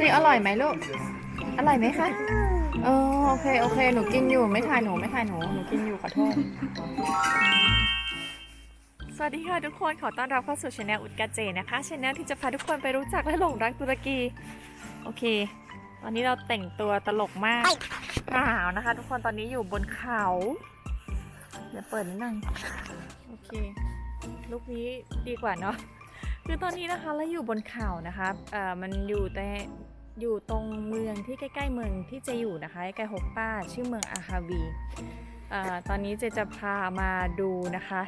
นี่อร่อยไหมลูก อร่อยไหมคะเออโอเคโอเค หนูกินอยู่ไม่ถ่ายหนูไม่ถ่ายหนูหนูกินอยู่ขอโทษ สวัสดีค่ะทุกคนขอต้อนรับเข้าสู่ช anel อุดกาเจนะคะช anel ที่จะพาทุกคนไปรู้จักและหลงรักตุรกี โอเค ตอนนี้เราแต่งตัวตลกมากหนาวนะคะ ทุกคนตอนนี้อยู่บนเขาเดี๋ยวเปิดนิดนึงโอเค ลุคนี้ดีกว่าเนาะ คือตอนนี้นะคะเราอยู่บนเขานะคะเอ่อมันอยู่แต่อยู่ตรงเมืองที่ใกล้ๆเมืองที่เจอยู่นะคะใกล้ฮกป้าชื่อเมืองอาฮาวีเอ่อตอนนี้เจจะพามาดูนะคะ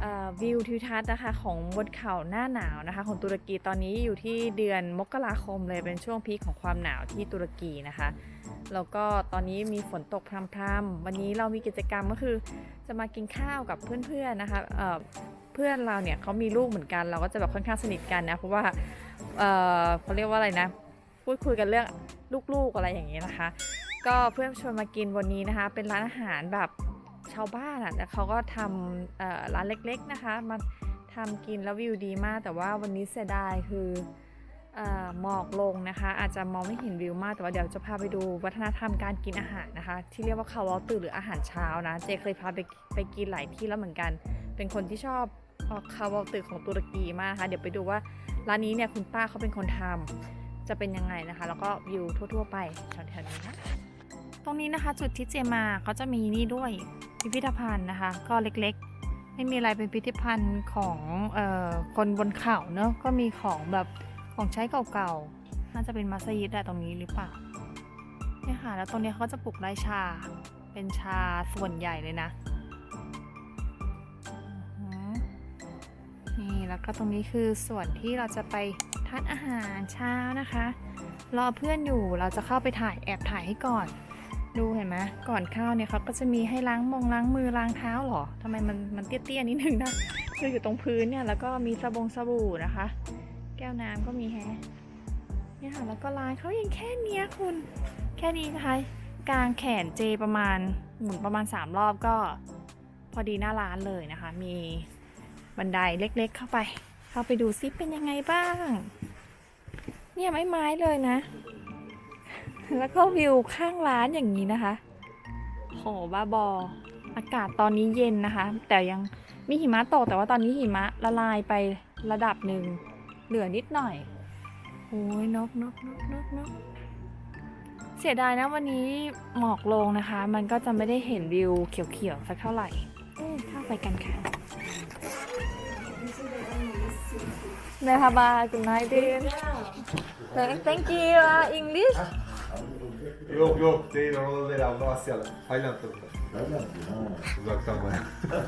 เอ่อวิวทิวทัศน์นะคะของบนเขาหน้าหนาวนะคะ ของตุรกีตอนนี้อยู่ที่เดือนมกราคมเลยเป็นช่วงพีคของความหนาวที่ตุรกีนะคะ แล้วก็ตอนนี้มีฝนตกพรำๆวันนี้เรามีกิจกรรมก็คือ จะมากินข้าวกับเพื่อนๆนะคะ เพื่อนเราเนี่ยเขามีลูกเหมือนกันเราก็จะแบบค่อนข้างสนิทกันนะ เพราะว่าเออเขาเรียกว่าอะไรนะ พูดคุยกันเรื่องลูกๆอะไรอย่างเงี้ยนะคะ ก็เพื่อนชวนมากินวันนี้นะคะ เป็นร้านอาหารแบบชาวบ้านอะแล้วเขาก็ทำเอ่อร้านเล็กๆนะคะมาทำกินแล้ววิวดีมาก แต่ว่าวันนี้เสียดายคือเอ่อหมอกลงนะคะ อาจจะมองไม่เห็นวิวมากแต่ว่าเดี๋ยวจะพาไปดูวัฒนธรรมการกินอาหารนะคะ ที่เรียกว่าคาวอลตื่นหรืออาหารเช้านะ เจเคยพาไปไปกินหลายที่แล้วเหมือนกัน เป็นคนที่ชอบ คาวอลตื่นของตุรกีมากนะคะเดี๋ยวไปดูว่าร้านนี้เนี่ยคุณป้าเขาเป็นคนทำจะเป็นยังไงนะคะ แล้วก็วิวทั่ว ๆ ไปแถวๆนี้นะตรงนี้นะคะ จุดที่เจมาก็จะมีนี่ด้วยพิพิธภัณฑ์นะคะ ก็เล็กๆ ไม่มีอะไรเป็นพิพิธภัณฑ์ของออคนบนเขาเนอะก็มีของแบบของใช้เก่าๆน่าจะเป็นมัสยิดอะตรงนี้หรือเปล่าเนี่ยค่ะแล้วตรงนี้เขาจะปลูกไร่ชาเป็นชาส่วนใหญ่เลยนะ นี่แล้วก็ตรงนี้คือส่วนที่เราจะไปทานอาหารเช้านะคะ รอเพื่อนอยู่เราจะเข้าไปถ่ายแอบถ่ายให้ก่อน ดูเห็นไหมก่อนเข้าเนี่ยเขาก็จะมีให้ล้างมงล้างมือล้างเท้าหรอทำไมมันมันเตี้ยๆนิดนึงนะคืออยู่ตรงพื้นเนี่ยแล้วก็มีสบงสบู่นะคะ แก้วน้ำก็มีแฮะเนี่ยค่ะแล้วก็ร้านเขายังแค่เนี้ยคุณ แค่นี้นะคะกลางแขนเจประมาณหมุนประมาณ 3 รอบก็พอดีหน้าร้านเลยนะคะ มี บันไดเล็กๆเข้าไป เข้าไปดูซิเป็นยังไงบ้าง เนี่ยไม้ไม้เลยนะ แล้วก็วิวข้างร้านอย่างนี้นะคะ โหบ้าบอ อากาศตอนนี้เย็นนะคะ แต่ยังมีหิมะตกแต่ว่าตอนนี้หิมะละลายไประดับหนึ่ง เหลือนิดหน่อยโอ้ยนกนกนกนกนกเสียดายนะวันนี้หมอกลงนะคะ มันก็จะไม่ได้เห็นวิวเขียวๆสักเท่าไหร่เข้าไปกันค่ะ Merhaba, günaydın. Thank you. Uh, English? Yok yok değil oralı değil abla Asyalı. Tayland'da bunlar. Nereden ha? Uzaktan baya.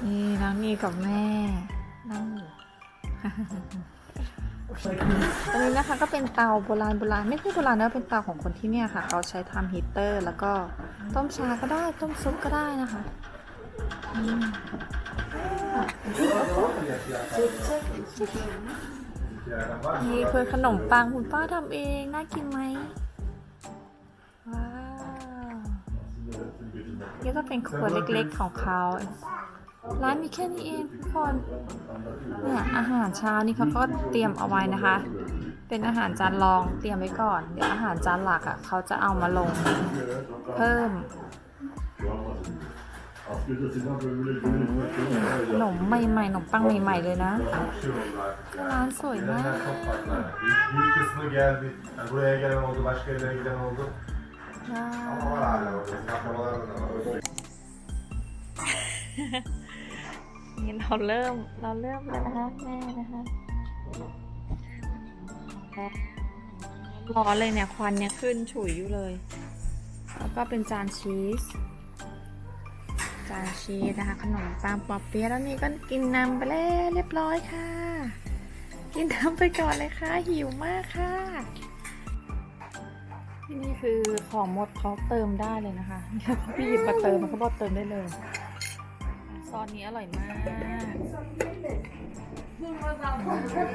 นี่น้องนี่กับแม่นั่งอยู่อันนี้นะคะก็เป็นเตาโบราณโบราณไม่ใช่โบราณนะเป็นเตาของคนที่เนี่ยค่ะเขาใช้ทำฮีตเตอร์ แล้วก็ต้มชาก็ได้ต้มซุปก็ได้นะคะอืม นี่คือขนมปังคุณป้าทำเอง น่ากินไหมว้าวนี่ก็เป็นขวดเล็กๆของเขา ร้านมีแค่นี้เองทุกคนเนี่ยอาหารเช้านี่เขาก็เตรียมเอาไว้นะคะ เป็นอาหารจานรองเตรียมไว้ก่อน เดี๋ยวอาหารจานหลักอะเขาจะเอามาลงเพิ่ม ขนมใหม่ๆขนมปังใหม่ๆเลยนะ ร้านสวยมากนี่เราเริ่มเราเริ่มแล้วนะคะแม่นะคะร้อนเลยเนี่ยควันเนี่ยขึ้นฉุยอยู่เลย แล้วก็เป็นจานชีส จานชีสนะคะ ขนมปังปอบเปี๊ยะแล้วนี่ก็กินน้ำไปแล้วเรียบร้อยค่ะ กินน้ำไปก่อนเลยค่ะ หิวมากค่ะ ที่นี่คือของหมดเขาเติมได้เลยนะคะพี่หยิบมาเติมมันก็บอกเติมได้เลย ซอสนี้อร่อยมาก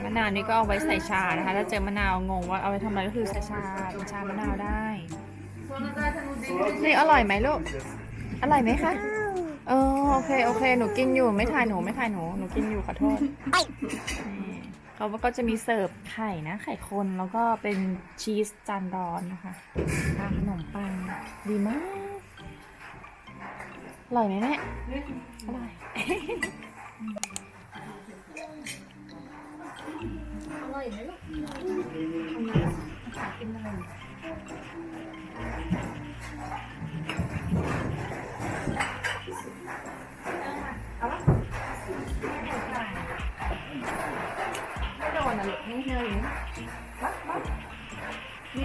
มะนาวนี่ก็เอาไว้ใส่ชานะคะ ถ้าเจอมะนาวงงว่าเอาไว้ทำอะไรก็คือใส่ชาเป็นชามะนาวได้ นี่อร่อยไหมลูก อร่อยไหมคะ ออโอเค โอเค หนูกินอยู่ ไม่ถ่ายหนู ไม่ถ่ายหนู หนูกินอยู่ขอโทษนี่เขาก็จะมีเสิร์ฟไข่นะ ไข่คนแล้วก็เป็นชีสจานร้อนนะคะทานขนมปังดีมาก อร่อยไหมแม่ อร่อย อร่อยไหม่ โดนนะลูกไม่เฮยวัดวัดนี่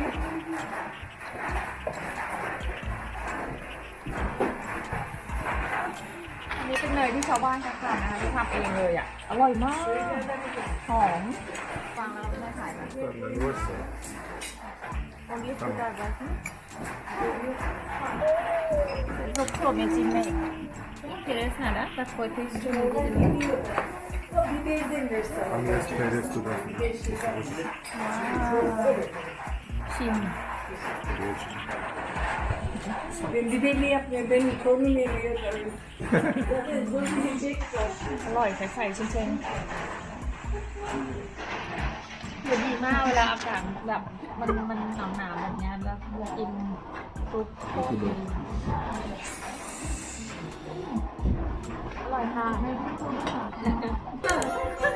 อันนี้เป็นเนยที่ชาวบ้านเขาทำนะคะที่ทำเองเลยอ่ะ อร่อยมาก หอม ฟังแล้วไม่ขายนะ วันนี้คือแบบว่าÇok çok yemek. Интересно, да? Такой ты Annes Perez Tuda. ชิ ม Ben biberli yapmıyorum. Ben torunum yemiyor. Bu yiyecek var. อร่อยใส่ไข่เชงๆเดี๋ยวดีมากเวลาอากาศแบบมันมันหนาวหนาวๆแบบเนี้ยแล้วอยากกินซุปโคตรดี อร่อยค่ะ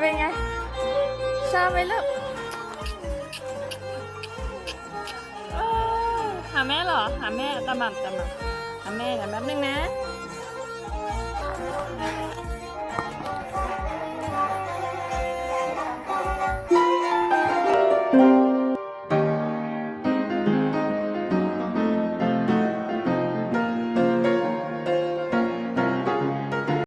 เป็นไง ชอบไหมลูกหาแม่เหรอ หาแม่ตะหม่ำตะหม่ำหาแม่เดี๋ยวแป๊บนึงนะ